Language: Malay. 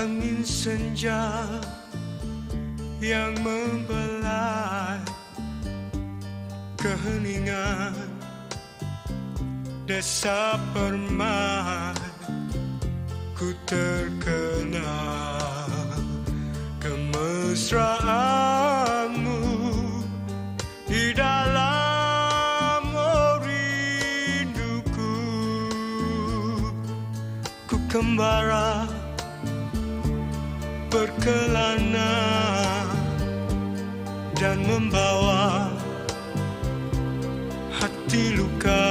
senja yang membelai keheningan desa permai. Ku terkenal kemesraanmu di dalam oh rinduku ku kembara berkelana dan membawa hati luka